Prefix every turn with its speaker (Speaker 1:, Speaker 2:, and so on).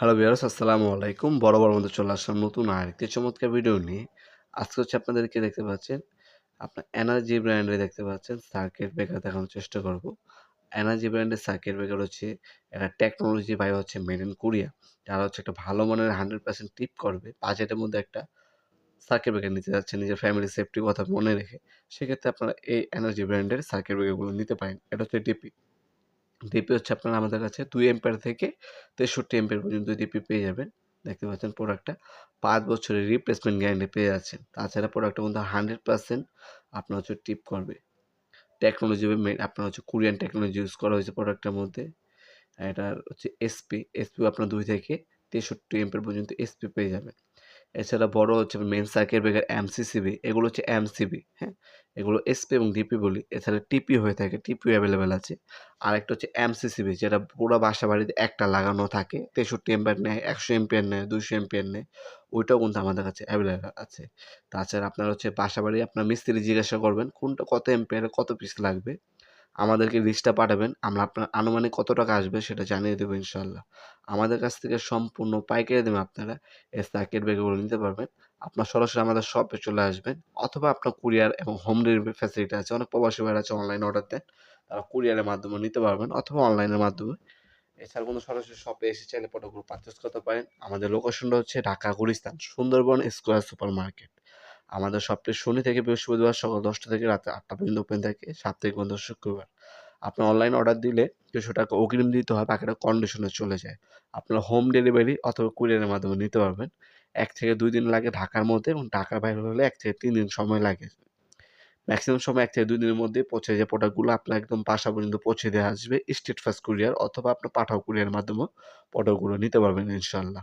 Speaker 1: Hello বিয়ার্স আসসালামু আলাইকুম। বড় বড় মধ্যে চলে আসলাম নতুন আরেকটি চমৎকার ভিডিও নিয়ে। আজকে হচ্ছে আপনাদেরকে দেখতে পাচ্ছেন, আপনার এনার্জি ব্র্যান্ডে দেখতে পাচ্ছেন সার্কিট ব্রেকার দেখানোর চেষ্টা করব। এনার্জি ব্র্যান্ডের সার্কিট ব্রেকার হচ্ছে একটা টেকনোলজি বাই হচ্ছে মেড ইন কোরিয়া যারা হচ্ছে একটা ভালো মানের হান্ড্রেড পার্সেন্ট টিপ করবে বাজেটের মধ্যে একটা সার্কিট ব্রেকার নিতে যাচ্ছেন নিজের ফ্যামিলি সেফটির কথা মনে রেখে। সেক্ষেত্রে আপনারা এই এনার্জি ব্র্যান্ডের সার্কিট ব্রেকারগুলো নিতে পারেন। এটা হচ্ছে ডিপি ডিপি হচ্ছে আপনার আমাদের কাছে দুই এম্পায়ার থেকে তেষট্টি এম্পায়ার পর্যন্ত ডিপি পেয়ে যাবেন। দেখতে পাচ্ছেন প্রোডাক্টটা পাঁচ বছরের রিপ্লেসমেন্ট গ্যারান্টি পেয়ে যাচ্ছেন। তাছাড়া প্রোডাক্টের মধ্যে হান্ড্রেড পার্সেন্ট আপনার হচ্ছে টিপ করবে। টেকনোলজি আপনার হচ্ছে কোরিয়ান টেকনোলজি ইউজ করা হয়েছে প্রোডাক্টের মধ্যে। এটার হচ্ছে এসপি এসপি আপনার দুই থেকে তেষট্টি এম্পের পর্যন্ত এসপি পেয়ে যাবেন। এছাড়া বড় হচ্ছে মেন সার্কিট ব্রেকার এমসিসিবি এগুলো হচ্ছে এমসিবি হ্যাঁ? এগুলো এসপি এবং ডিপি বলি, এছাড়া টিপি হয়ে থাকে টিপি অ্যাভেলেবেল আছে। আর একটা হচ্ছে এমসিসিবি যেটা পুরো বাসা বাড়িতে একটা লাগানো থাকে, তেষট্টি এম্পিয়ার নেয়, একশো এম্পিয়ার নেয় দুশো এম্পিয়ার নেয়, ওইটাও কিন্তু আমাদের কাছে অ্যাভেলেবেল আছে। তাছাড়া আপনার হচ্ছে বাসা বাড়ি আপনার মিস্ত্রি জিজ্ঞাসা করবেন, কোনটা কত এম্পিয়ারে কত পিস লাগবে? আমাদেরকে লিস্টটা পাঠাবেন, আমরা আপনার আনুমানিক কত টাকা আসবে সেটা জানিয়ে দেবো ইনশাল্লাহ আমাদের কাছ থেকে সম্পূর্ণ পাইকারি দেবেন আপনারা এই সার্কিট ব্রেকারগুলো নিতে পারবেন। আপনার সরাসরি আমাদের শপে চলে আসবেন, অথবা আপনার কুরিয়ার এবং হোম ডেলিভারি ফ্যাসিলিটি আছে, অনেক প্রবাসী ভাইরা আছে অনলাইন অর্ডার দেন, তারা কুরিয়ারের মাধ্যমে নিতে পারবেন অথবা অনলাইনের মাধ্যমে। এছাড়া কোনো সরাসরি শপে এসে চাইলে প্রোডাক্টগুলো পারচেস করতে পারেন। আমাদের লোকেশনটা হচ্ছে Dhaka, Gulistan, Sundarban square super market আমাদের শপটি শনি থেকে বৃহস্পতিবার সকাল দশটা থেকে রাত আটটা পর্যন্ত ওপেন থাকে, সাপ্তাহিক বন্ধ শুক্রবার। আপনি অনলাইন অর্ডার দিলে কিছু টাকা অগ্রিম দিতে হয়, বাকিটা কন্ডিশনে চলে যায়। আপনার হোম ডেলিভারি অথবা কুরিয়ারের মাধ্যমে নিতে পারবেন। এক থেকে দুই দিন লাগে ঢাকার মধ্যে এবং ঢাকার বাইরে হলে এক থেকে তিন দিন সময় লাগে। ম্যাক্সিমাম সময় এক থেকে দুই দিনের মধ্যে পৌঁছে যায়। প্রোডাক্টগুলো আপনার একদম বাসা পর্যন্ত পৌঁছে দেওয়া আসবে। স্টেট ফার্স্ট কুরিয়ার অথবা আপনার পাঠাও কুরিয়ার মাধ্যমে প্রোডাক্টগুলো নিতে পারবেন ইনশাল্লাহ